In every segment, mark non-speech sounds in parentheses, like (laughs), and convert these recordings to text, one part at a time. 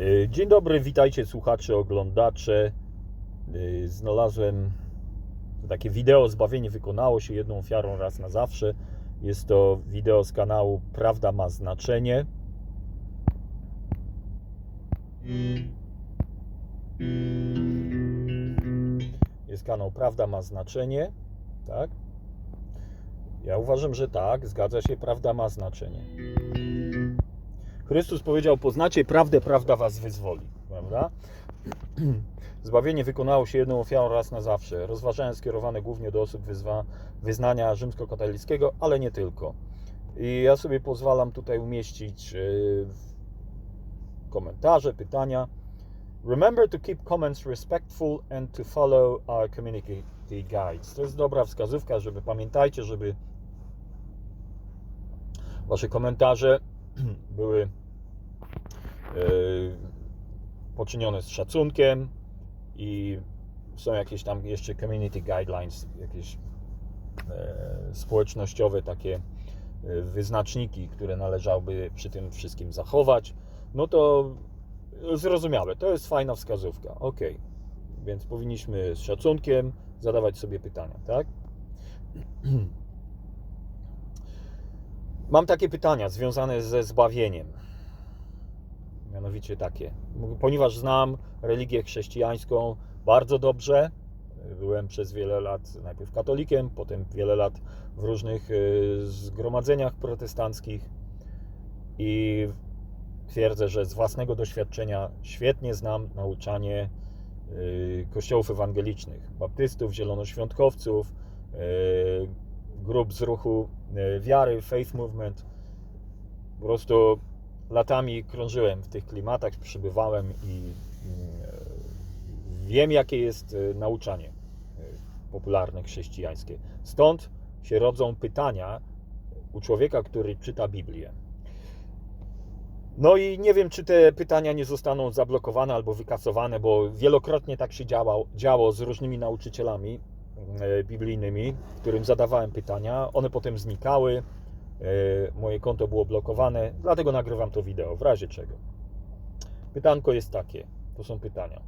Y, Dzień dobry, witajcie słuchacze, oglądacze. Y, Znalazłem takie wideo Zbawienie wykonało się jedną ofiarą raz na zawsze. Jest to wideo z kanału Prawda ma znaczenie. Jest kanał Prawda ma znaczenie, tak? Ja uważam, że tak, zgadza się, prawda ma znaczenie. Chrystus powiedział: Poznacie prawdę, prawda was wyzwoli. Prawda? (clears throat) Zbawienie wykonało się jedną ofiarą raz na zawsze. Rozważania skierowane głównie do osób wyzwa, wyznania rzymskokatolickiego, ale nie tylko. I ja sobie pozwalam tutaj umieścić yy, komentarze, pytania. Remember to keep comments respectful and to follow our community guides. To jest dobra wskazówka, żeby pamiętajcie, żeby wasze komentarze (clears throat) były poczynione z szacunkiem i są jakieś tam jeszcze community guidelines, jakieś e, społecznościowe takie e, wyznaczniki, które należałoby przy tym wszystkim zachować, no to zrozumiałe, to jest fajna wskazówka, ok. Więc powinniśmy z szacunkiem zadawać sobie pytania, tak? (clears throat) Mam takie pytania związane ze zbawieniem. Mianowicie takie. Ponieważ znam religię chrześcijańską bardzo dobrze, byłem przez wiele lat najpierw katolikiem, potem wiele lat w różnych y, zgromadzeniach protestanckich i twierdzę, że z własnego doświadczenia świetnie znam nauczanie y, kościołów ewangelicznych, baptystów, zielonoświątkowców, y, grup z ruchu wiary, faith movement. Po prostu latami krążyłem w tych klimatach, przybywałem i wiem, jakie jest nauczanie popularne chrześcijańskie. Stąd się rodzą pytania u człowieka, który czyta Biblię. No i nie wiem, czy te pytania nie zostaną zablokowane albo wykasowane, bo wielokrotnie tak się działo, działo z różnymi nauczycielami biblijnymi, którym zadawałem pytania. One potem znikały, moje konto było blokowane, dlatego nagrywam to wideo, w razie czego. Pytanko jest takie, to są pytania.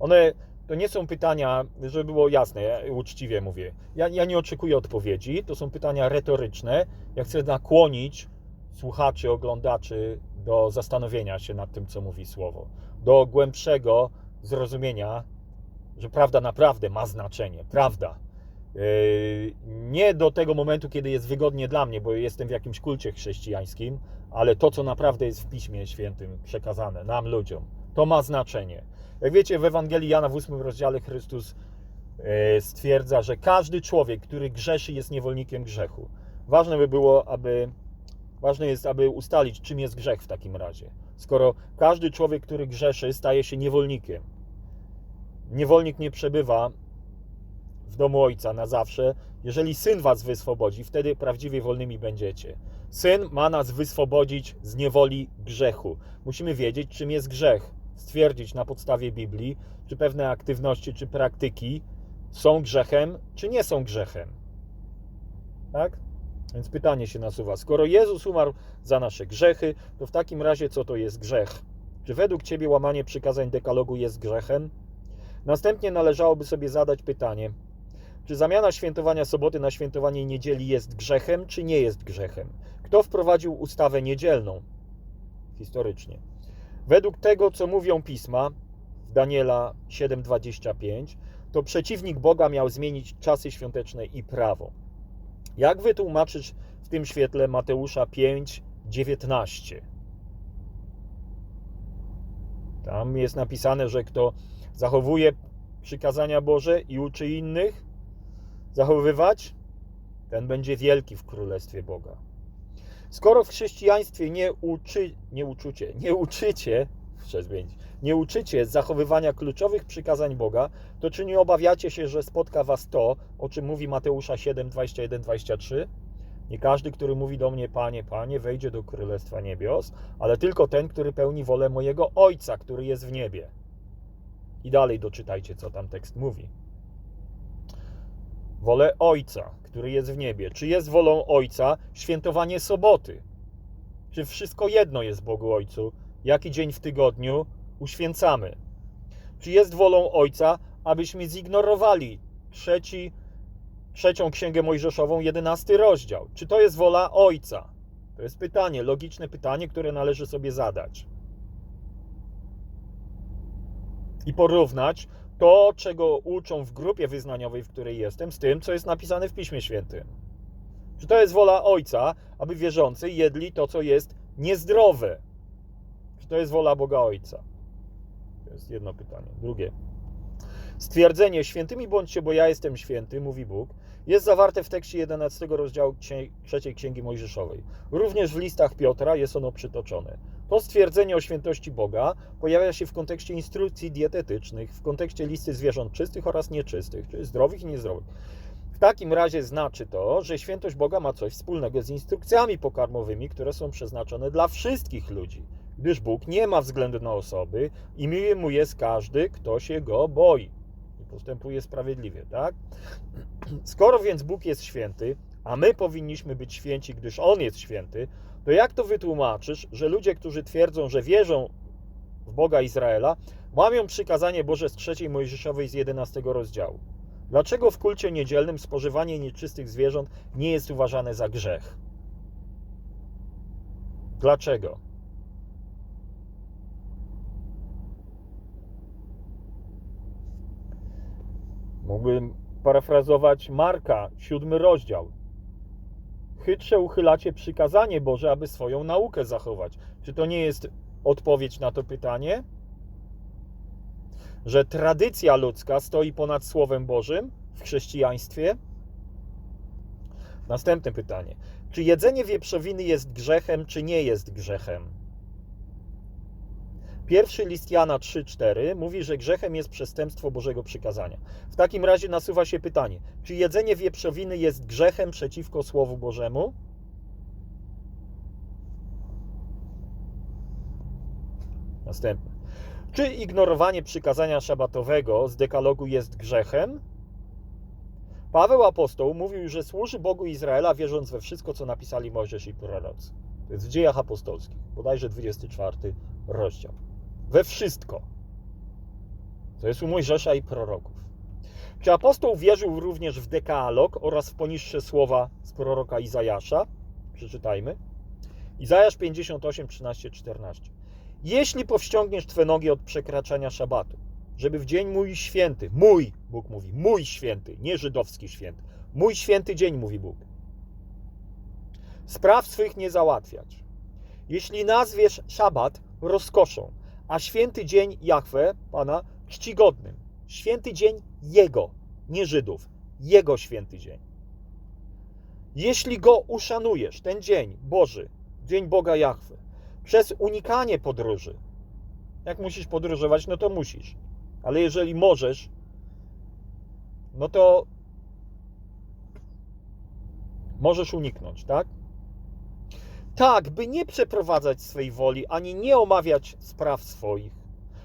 One to nie są pytania, żeby było jasne, ja uczciwie mówię. Ja, ja nie oczekuję odpowiedzi, to są pytania retoryczne. Ja chcę nakłonić słuchaczy, oglądaczy do zastanowienia się nad tym, co mówi słowo, do głębszego zrozumienia, że prawda naprawdę ma znaczenie. Prawda. Nie do tego momentu, kiedy jest wygodnie dla mnie, bo jestem w jakimś kulcie chrześcijańskim, ale to, co naprawdę jest w Piśmie Świętym przekazane nam, ludziom, to ma znaczenie. Jak wiecie, w Ewangelii Jana w 8 rozdziale Chrystus stwierdza, że każdy człowiek, który grzeszy, jest niewolnikiem grzechu. Ważne by było, aby ważne jest, aby ustalić, czym jest grzech w takim razie. Skoro każdy człowiek, który grzeszy, staje się niewolnikiem. Niewolnik nie przebywa w domu ojca na zawsze. Jeżeli syn was wyswobodzi, wtedy prawdziwie wolnymi będziecie. Syn ma nas wyswobodzić z niewoli grzechu. Musimy wiedzieć, czym jest grzech. Stwierdzić na podstawie Biblii, czy pewne aktywności, czy praktyki są grzechem, czy nie są grzechem. Tak? Więc pytanie się nasuwa: skoro Jezus umarł za nasze grzechy, to w takim razie co to jest grzech? Czy według Ciebie łamanie przykazań dekalogu jest grzechem? Następnie należałoby sobie zadać pytanie: czy zamiana świętowania soboty na świętowanie niedzieli jest grzechem, czy nie jest grzechem? Kto wprowadził ustawę niedzielną? Historycznie. Według tego, co mówią pisma w Daniela 7:25, to przeciwnik Boga miał zmienić czasy świąteczne i prawo. Jak wytłumaczyć w tym świetle Mateusza 5:19? Tam jest napisane, że kto zachowuje przykazania Boże i uczy innych zachowywać, ten będzie wielki w Królestwie Boga. Skoro w chrześcijaństwie nie, uczy, nie uczucie, nie uczycie, nie uczycie zachowywania kluczowych przykazań Boga, to czy nie obawiacie się, że spotka was to, o czym mówi Mateusza 7, 21, 23? Nie każdy, który mówi do mnie, Panie, Panie, wejdzie do Królestwa Niebios, ale tylko ten, który pełni wolę mojego Ojca, który jest w niebie. I dalej doczytajcie, co tam tekst mówi. Wolę Ojca, który jest w niebie. Czy jest wolą Ojca świętowanie soboty? Czy wszystko jedno jest Bogu Ojcu? Jaki dzień w tygodniu uświęcamy? Czy jest wolą Ojca, abyśmy zignorowali trzeci, trzecią Księgę Mojżeszową, jedenasty rozdział? Czy to jest wola Ojca? To jest pytanie, logiczne pytanie, które należy sobie zadać. I porównać to, czego uczą w grupie wyznaniowej, w której jestem, z tym, co jest napisane w Piśmie Świętym. Czy to jest wola Ojca, aby wierzący jedli to, co jest niezdrowe? Czy to jest wola Boga Ojca? To jest jedno pytanie. Drugie. Stwierdzenie świętymi bądźcie, bo ja jestem święty, mówi Bóg, jest zawarte w tekście 11 rozdziału trzeciej Księgi Mojżeszowej. Również w listach Piotra jest ono przytoczone. To stwierdzenie o świętości Boga pojawia się w kontekście instrukcji dietetycznych, w kontekście listy zwierząt czystych oraz nieczystych, czyli zdrowych i niezdrowych. W takim razie znaczy to, że świętość Boga ma coś wspólnego z instrukcjami pokarmowymi, które są przeznaczone dla wszystkich ludzi, gdyż Bóg nie ma względu na osoby i miły mu jest każdy, kto się go boi i postępuje sprawiedliwie, tak? (clears throat) Skoro więc Bóg jest święty, a my powinniśmy być święci, gdyż On jest święty, to jak to wytłumaczysz, że ludzie, którzy twierdzą, że wierzą w Boga Izraela, łamią przykazanie Boże z trzeciej Mojżeszowej z 11 rozdziału? Dlaczego w kulcie niedzielnym spożywanie nieczystych zwierząt nie jest uważane za grzech? Dlaczego? Mógłbym parafrazować Marka, siódmy rozdział. Chytrze uchylacie przykazanie Boże, aby swoją naukę zachować. Czy to nie jest odpowiedź na to pytanie? Że tradycja ludzka stoi ponad Słowem Bożym w chrześcijaństwie? Następne pytanie. Czy jedzenie wieprzowiny jest grzechem, czy nie jest grzechem? Pierwszy list Jana 3,4 mówi, że grzechem jest przestępstwo Bożego przykazania. W takim razie nasuwa się pytanie, czy jedzenie wieprzowiny jest grzechem przeciwko Słowu Bożemu? Następne. Czy ignorowanie przykazania szabatowego z dekalogu jest grzechem? Paweł apostoł mówił, że służy Bogu Izraela, wierząc we wszystko, co napisali Mojżesz i prorocy. To jest w dziejach apostolskich, bodajże 24 rozdział we wszystko. To jest u Mojżesza i proroków. Czy apostoł wierzył również w dekalog oraz w poniższe słowa z proroka Izajasza? Przeczytajmy. Izajasz 58, 13, 14. Jeśli powściągniesz Twe nogi od przekraczania szabatu, żeby w dzień mój święty, mój, Bóg mówi, mój święty, nie żydowski święty, mój święty dzień, mówi Bóg, spraw swych nie załatwiać. Jeśli nazwiesz szabat rozkoszą, a święty dzień Jahwe, Pana, czcigodnym. Święty dzień Jego, nie Żydów. Jego święty dzień. Jeśli go uszanujesz, ten dzień Boży, dzień Boga Jahwe, przez unikanie podróży, jak musisz podróżować, no to musisz. Ale jeżeli możesz, no to możesz uniknąć, tak? Tak, by nie przeprowadzać swej woli, ani nie omawiać spraw swoich.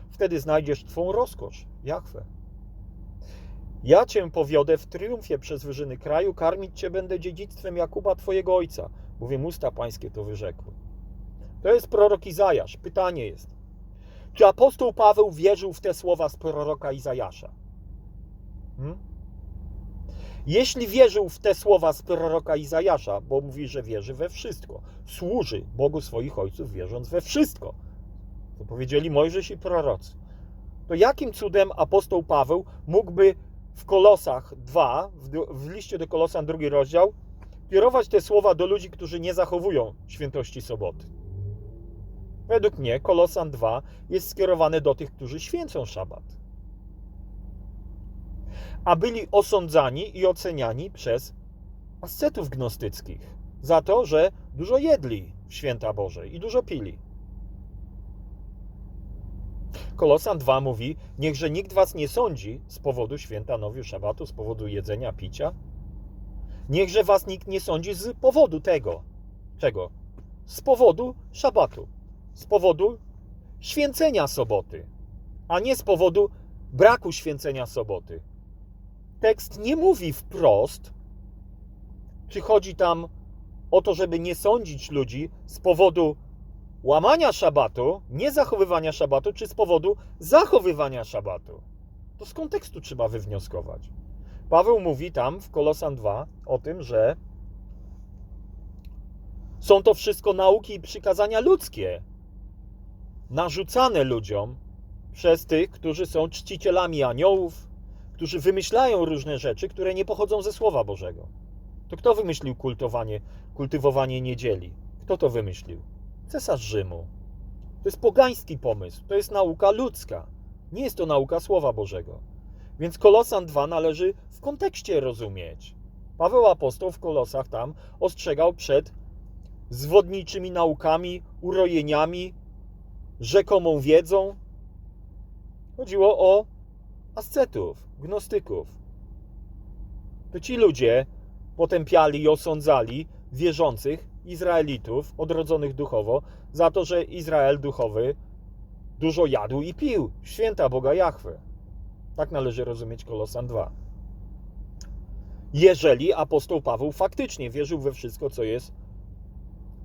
Wtedy znajdziesz Twą rozkosz, Jachwę. Ja Cię powiodę w triumfie przez wyżyny kraju, karmić Cię będę dziedzictwem Jakuba Twojego ojca, bowiem usta pańskie to wyrzekły. To jest prorok Izajasz. Pytanie jest, czy apostoł Paweł wierzył w te słowa z proroka Izajasza? Hmm? Jeśli wierzył w te słowa z proroka Izajasza, bo mówi, że wierzy we wszystko, służy Bogu swoich ojców, wierząc we wszystko, to powiedzieli Mojżesz i prorocy, to jakim cudem apostoł Paweł mógłby w Kolosach 2, w, liście do Kolosan, drugi rozdział, kierować te słowa do ludzi, którzy nie zachowują świętości soboty? Według mnie Kolosan 2 jest skierowany do tych, którzy święcą szabat a byli osądzani i oceniani przez ascetów gnostyckich za to, że dużo jedli w święta Boże i dużo pili. Kolosan 2 mówi: Niechże nikt was nie sądzi z powodu święta nowiu szabatu, z powodu jedzenia, picia. Niechże was nikt nie sądzi z powodu tego. Czego? Z powodu szabatu, z powodu święcenia soboty, a nie z powodu braku święcenia soboty tekst nie mówi wprost, czy chodzi tam o to, żeby nie sądzić ludzi z powodu łamania szabatu, nie zachowywania szabatu, czy z powodu zachowywania szabatu. To z kontekstu trzeba wywnioskować. Paweł mówi tam w Kolosan 2 o tym, że są to wszystko nauki i przykazania ludzkie, narzucane ludziom przez tych, którzy są czcicielami aniołów, którzy wymyślają różne rzeczy, które nie pochodzą ze Słowa Bożego. To kto wymyślił kultowanie, kultywowanie niedzieli? Kto to wymyślił? Cesarz Rzymu. To jest pogański pomysł, to jest nauka ludzka. Nie jest to nauka Słowa Bożego. Więc Kolosan 2 należy w kontekście rozumieć. Paweł apostoł w Kolosach tam ostrzegał przed zwodniczymi naukami, urojeniami, rzekomą wiedzą. Chodziło o ascetów, gnostyków. To ci ludzie potępiali i osądzali wierzących Izraelitów, odrodzonych duchowo, za to, że Izrael duchowy dużo jadł i pił. Święta Boga Jahwe. Tak należy rozumieć Kolosan 2. Jeżeli apostoł Paweł faktycznie wierzył we wszystko, co jest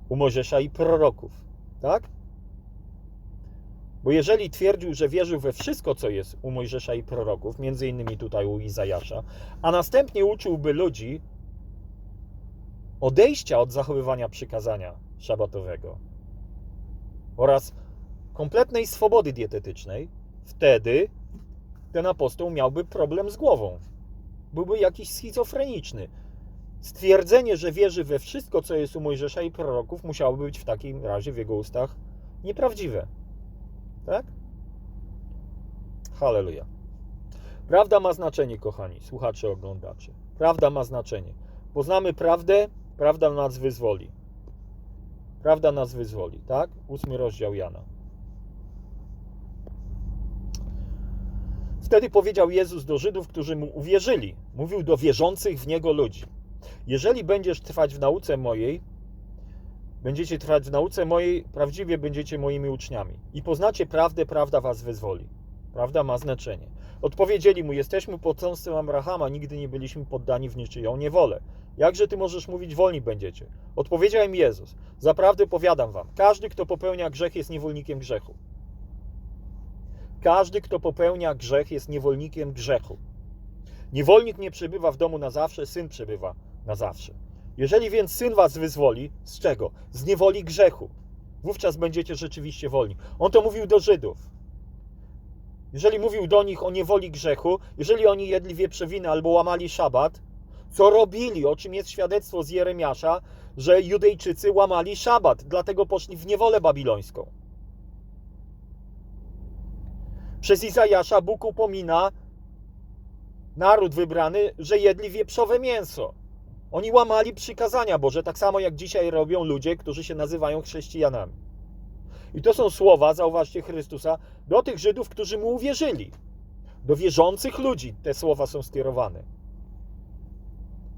u Mojżesza i proroków, tak? Bo jeżeli twierdził, że wierzył we wszystko, co jest u Mojżesza i proroków, między innymi tutaj u Izajasza, a następnie uczyłby ludzi odejścia od zachowywania przykazania szabatowego oraz kompletnej swobody dietetycznej, wtedy ten apostoł miałby problem z głową. Byłby jakiś schizofreniczny. Stwierdzenie, że wierzy we wszystko, co jest u Mojżesza i proroków, musiałoby być w takim razie w jego ustach nieprawdziwe. Tak? Halleluja. Prawda ma znaczenie, kochani, słuchacze, oglądacze. Prawda ma znaczenie. Poznamy prawdę, prawda nas wyzwoli. Prawda nas wyzwoli, tak? Ósmy rozdział Jana. Wtedy powiedział Jezus do Żydów, którzy mu uwierzyli. Mówił do wierzących w Niego ludzi. Jeżeli będziesz trwać w nauce mojej, będziecie trwać w nauce mojej, prawdziwie będziecie moimi uczniami. I poznacie prawdę, prawda was wyzwoli. Prawda ma znaczenie. Odpowiedzieli mu, jesteśmy potomstwem Abrahama, nigdy nie byliśmy poddani w niczyją niewolę. Jakże ty możesz mówić, wolni będziecie? Odpowiedział im Jezus, zaprawdę powiadam wam, każdy, kto popełnia grzech, jest niewolnikiem grzechu. Każdy, kto popełnia grzech, jest niewolnikiem grzechu. Niewolnik nie przebywa w domu na zawsze, syn przebywa na zawsze. Jeżeli więc syn was wyzwoli, z czego? Z niewoli grzechu. Wówczas będziecie rzeczywiście wolni. On to mówił do Żydów. Jeżeli mówił do nich o niewoli grzechu, jeżeli oni jedli wieprzowinę albo łamali szabat, co robili, o czym jest świadectwo z Jeremiasza, że Judejczycy łamali szabat, dlatego poszli w niewolę babilońską. Przez Izajasza Bóg upomina naród wybrany, że jedli wieprzowe mięso. Oni łamali przykazania Boże, tak samo jak dzisiaj robią ludzie, którzy się nazywają chrześcijanami. I to są słowa, zauważcie, Chrystusa do tych Żydów, którzy mu uwierzyli. Do wierzących ludzi te słowa są skierowane.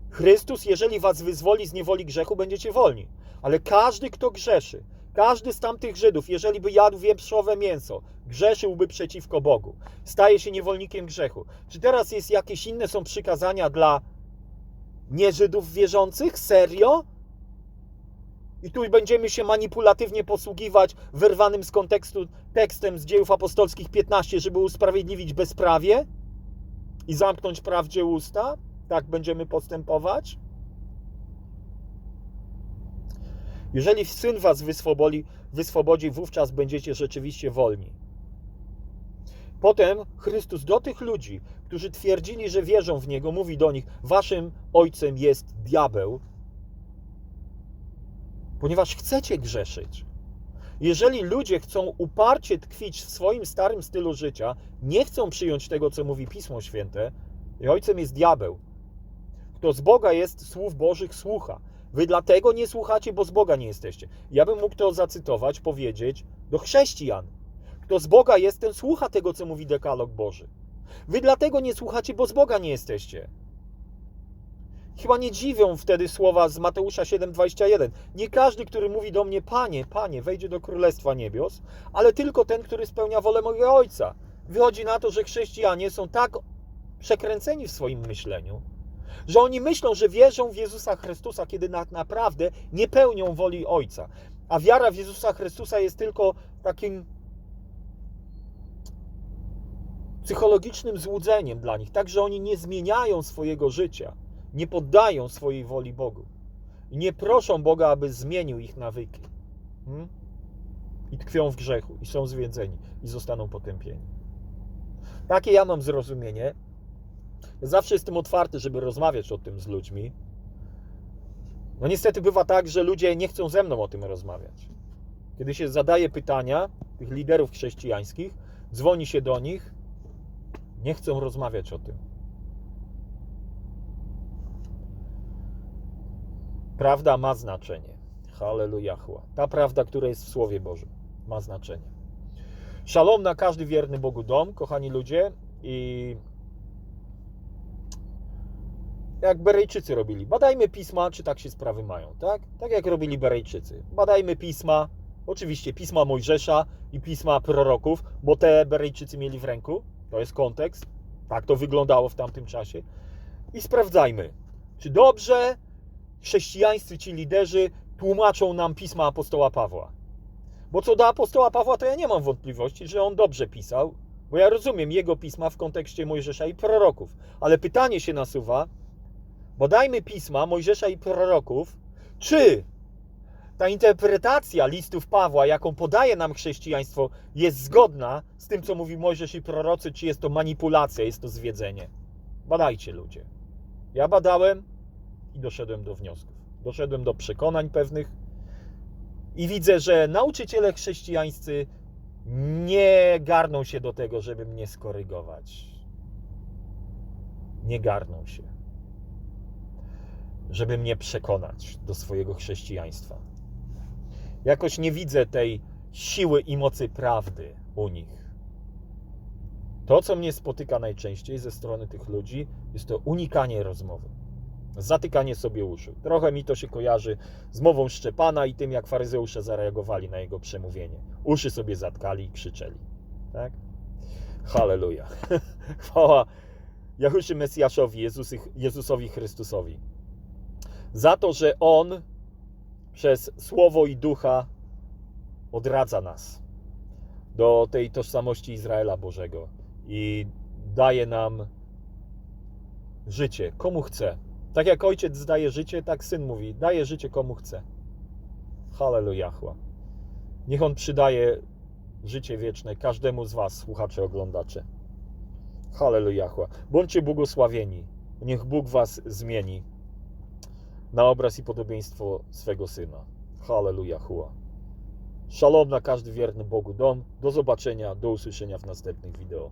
Chrystus, jeżeli was wyzwoli z niewoli grzechu, będziecie wolni. Ale każdy, kto grzeszy, każdy z tamtych Żydów, jeżeli by jadł wieprzowe mięso, grzeszyłby przeciwko Bogu. Staje się niewolnikiem grzechu. Czy teraz jest jakieś inne są przykazania dla nie Żydów wierzących? Serio? I tu będziemy się manipulatywnie posługiwać wyrwanym z kontekstu tekstem z dziejów apostolskich 15, żeby usprawiedliwić bezprawie i zamknąć prawdzie usta? Tak będziemy postępować? Jeżeli syn was wyswobodzi, wyswobodzi, wówczas będziecie rzeczywiście wolni. Potem Chrystus do tych ludzi, którzy twierdzili, że wierzą w Niego, mówi do nich: Waszym ojcem jest diabeł, ponieważ chcecie grzeszyć. Jeżeli ludzie chcą uparcie tkwić w swoim starym stylu życia, nie chcą przyjąć tego, co mówi Pismo Święte, i ojcem jest diabeł. Kto z Boga jest, słów Bożych słucha. Wy dlatego nie słuchacie, bo z Boga nie jesteście. Ja bym mógł to zacytować, powiedzieć do chrześcijan. Kto z Boga jest, ten słucha tego, co mówi dekalog Boży. Wy dlatego nie słuchacie, bo z Boga nie jesteście. Chyba nie dziwią wtedy słowa z Mateusza 7:21. Nie każdy, który mówi do mnie, Panie, Panie, wejdzie do Królestwa Niebios, ale tylko ten, który spełnia wolę mojego Ojca. Wychodzi na to, że chrześcijanie są tak przekręceni w swoim myśleniu, Że oni myślą, że wierzą w Jezusa Chrystusa, kiedy na, naprawdę nie pełnią woli Ojca. A wiara w Jezusa Chrystusa jest tylko takim psychologicznym złudzeniem dla nich. Tak, że oni nie zmieniają swojego życia, nie poddają swojej woli Bogu. Nie proszą Boga, aby zmienił ich nawyki. Hmm? I tkwią w grzechu, i są zwiedzeni, i zostaną potępieni. Takie ja mam zrozumienie. Zawsze jestem otwarty, żeby rozmawiać o tym z ludźmi. No niestety bywa tak, że ludzie nie chcą ze mną o tym rozmawiać. Kiedy się zadaje pytania tych liderów chrześcijańskich, dzwoni się do nich, nie chcą rozmawiać o tym. Prawda ma znaczenie. Hallelujahua. Ta prawda, która jest w Słowie Bożym, ma znaczenie. Szalom na każdy wierny Bogu dom, kochani ludzie. I jak Berejczycy robili. Badajmy pisma, czy tak się sprawy mają, tak? Tak jak robili Berejczycy. Badajmy pisma, oczywiście pisma Mojżesza i pisma proroków, bo te Berejczycy mieli w ręku. To jest kontekst. Tak to wyglądało w tamtym czasie. I sprawdzajmy, czy dobrze chrześcijańscy ci liderzy tłumaczą nam pisma apostoła Pawła. Bo co do apostoła Pawła, to ja nie mam wątpliwości, że on dobrze pisał, bo ja rozumiem jego pisma w kontekście Mojżesza i proroków. Ale pytanie się nasuwa, Bodajmy pisma Mojżesza i proroków, czy ta interpretacja listów Pawła, jaką podaje nam chrześcijaństwo, jest zgodna z tym, co mówi Mojżesz i prorocy, czy jest to manipulacja, jest to zwiedzenie. Badajcie ludzie. Ja badałem i doszedłem do wniosków. Doszedłem do przekonań pewnych i widzę, że nauczyciele chrześcijańscy nie garną się do tego, żeby mnie skorygować. Nie garną się żeby mnie przekonać do swojego chrześcijaństwa. Jakoś nie widzę tej siły i mocy prawdy u nich. To, co mnie spotyka najczęściej ze strony tych ludzi, jest to unikanie rozmowy, zatykanie sobie uszu. Trochę mi to się kojarzy z mową Szczepana i tym, jak faryzeusze zareagowali na jego przemówienie. Uszy sobie zatkali i krzyczeli. Tak? Halleluja. (laughs) Chwała Jahuszy Mesjaszowi, Jezusowi Chrystusowi za to, że On przez Słowo i Ducha odradza nas do tej tożsamości Izraela Bożego i daje nam życie komu chce. Tak jak ojciec daje życie, tak syn mówi: daje życie komu chce. Hallelujahła. Niech on przydaje życie wieczne każdemu z Was, słuchacze, oglądacze. Hallelujahła. Bądźcie błogosławieni. Niech Bóg Was zmieni na obraz i podobieństwo swego Syna. Halleluja, hua. Shalom na każdy wierny Bogu dom. Do zobaczenia, do usłyszenia w następnych wideo.